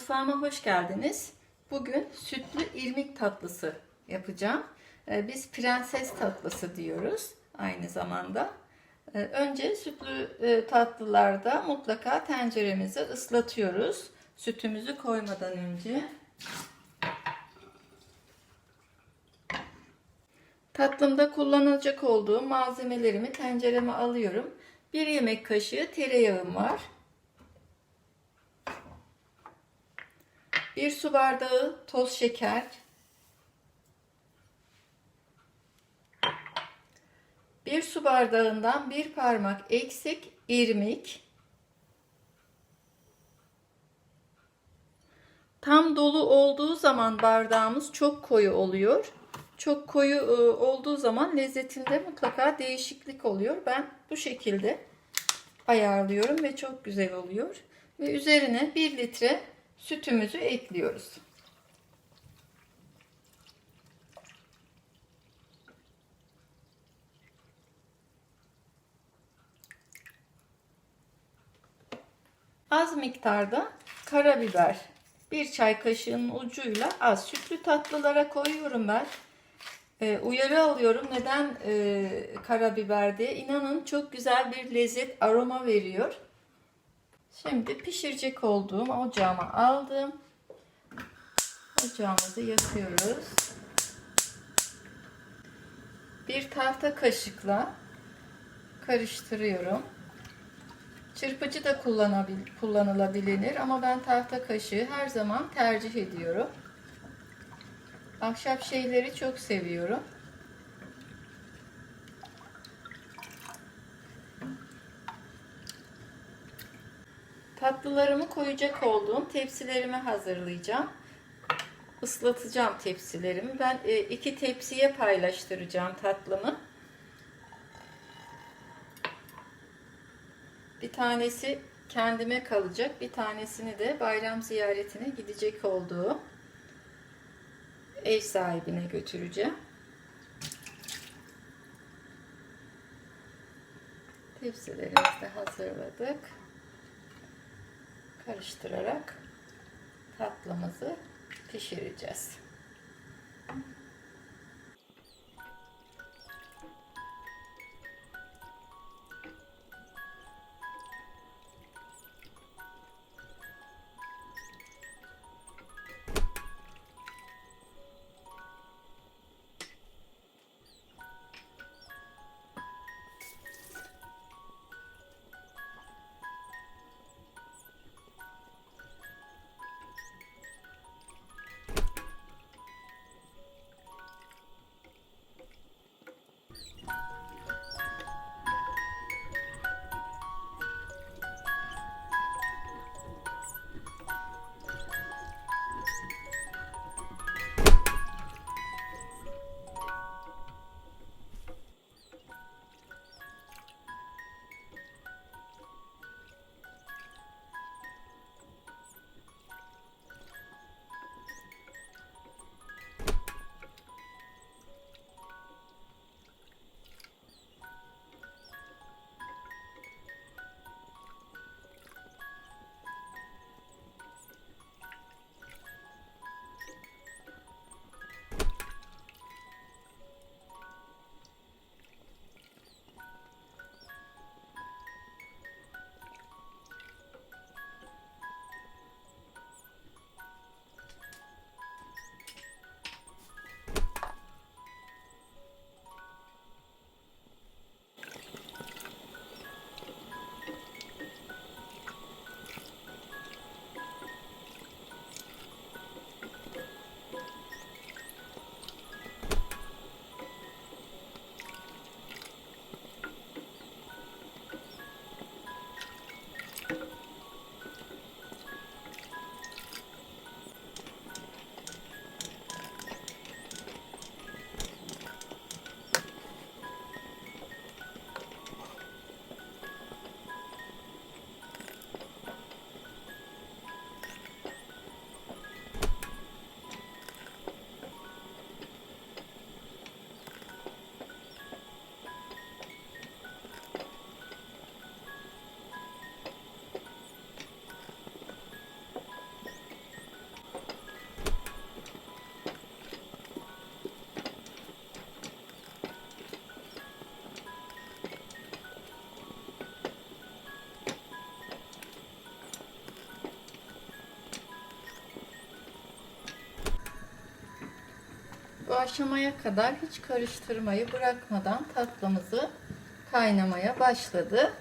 Mutfağıma hoş geldiniz. Bugün sütlü irmik tatlısı yapacağım. Ee, Biz prenses tatlısı diyoruz aynı zamanda. Ee, Önce sütlü e, tatlılarda mutlaka tenceremizi ıslatıyoruz. Sütümüzü koymadan önce. Tatlımda kullanılacak olduğum malzemelerimi tencereme alıyorum. Bir yemek kaşığı tereyağım var. Bir su bardağı toz şeker. Bir su bardağından bir parmak eksik irmik. Tam dolu olduğu zaman bardağımız çok koyu oluyor. Çok koyu e, olduğu zaman lezzetinde mutlaka değişiklik oluyor. Ben bu şekilde ayarlıyorum ve çok güzel oluyor. Ve üzerine 1 litre sütümüzü ekliyoruz. Az miktarda karabiber, bir çay kaşığının ucuyla az sütlü tatlılara koyuyorum ben. Ee, uyarı alıyorum neden e, karabiber diye. İnanın çok güzel bir lezzet, aroma veriyor. Şimdi pişirecek olduğum ocağıma aldım. Ocağımızı yakıyoruz. Bir tahta kaşıkla karıştırıyorum. Çırpıcı da kullanılabilir ama ben tahta kaşığı her zaman tercih ediyorum. Ahşap şeyleri çok seviyorum. Tatlılarımı koyacak olduğum tepsilerimi hazırlayacağım. Islatacağım tepsilerimi. Ben e, iki tepsiye paylaştıracağım tatlımı. Bir tanesi kendime kalacak. Bir tanesini de bayram ziyaretine gidecek olduğum ev sahibine götüreceğim. Tepsilerimizi de hazırladık. Karıştırarak tatlımızı pişireceğiz. Aşamaya kadar hiç karıştırmayı bırakmadan tatlımızı kaynamaya başladı.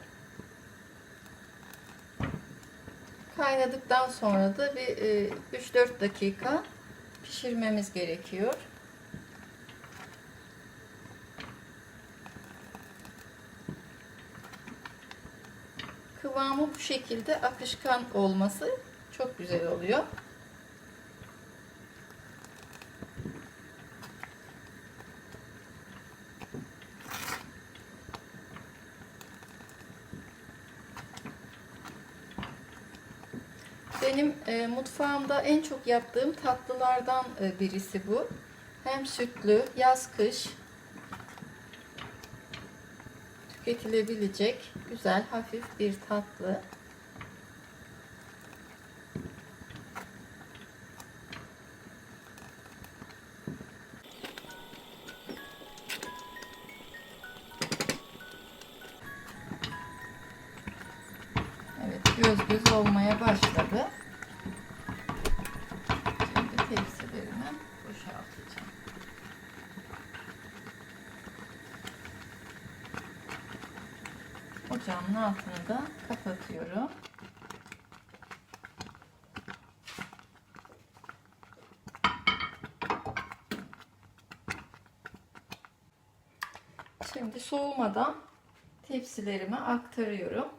Kaynadıktan sonra da bir e, 3-4 dakika pişirmemiz gerekiyor. Kıvamı bu şekilde akışkan olması çok güzel oluyor. Benim e, mutfağımda en çok yaptığım tatlılardan e, birisi bu. Hem sütlü, yaz kış tüketilebilecek güzel hafif bir tatlı. Göz göz olmaya başladı. Şimdi tepsilerimi boşaltacağım. Ocağımın altını da kapatıyorum. Şimdi soğumadan tepsilerime aktarıyorum.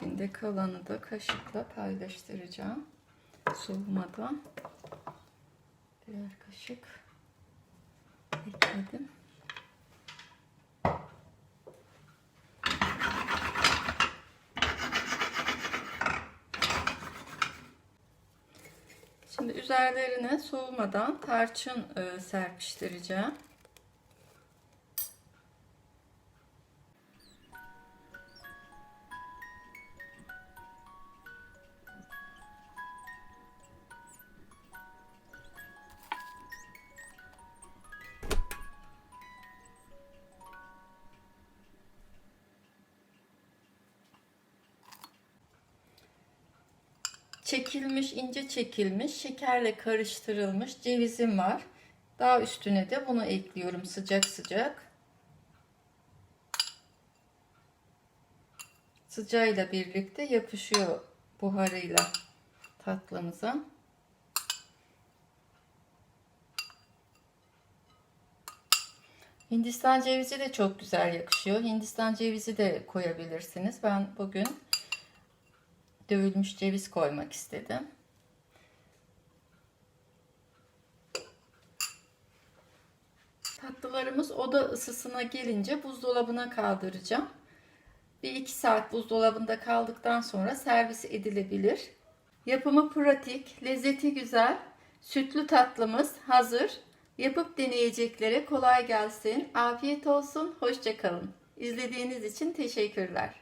Dibinde kalanı da kaşıkla paylaştıracağım. Soğumadan. Birer kaşık ekledim. Şimdi üzerlerine soğumadan tarçın e, serpiştireceğim. Çekilmiş, ince çekilmiş, şekerle karıştırılmış cevizim var. Daha üstüne de bunu ekliyorum sıcak sıcak. Sıcağıyla birlikte yapışıyor buharıyla tatlımıza. Hindistan cevizi de çok güzel yakışıyor. Hindistan cevizi de koyabilirsiniz. Ben bugün dövülmüş ceviz koymak istedim. Tatlılarımız oda ısısına gelince buzdolabına kaldıracağım. Bir iki saat buzdolabında kaldıktan sonra servis edilebilir. Yapımı pratik, lezzeti güzel, sütlü tatlımız hazır. Yapıp deneyeceklere kolay gelsin. Afiyet olsun, hoşçakalın. İzlediğiniz için teşekkürler.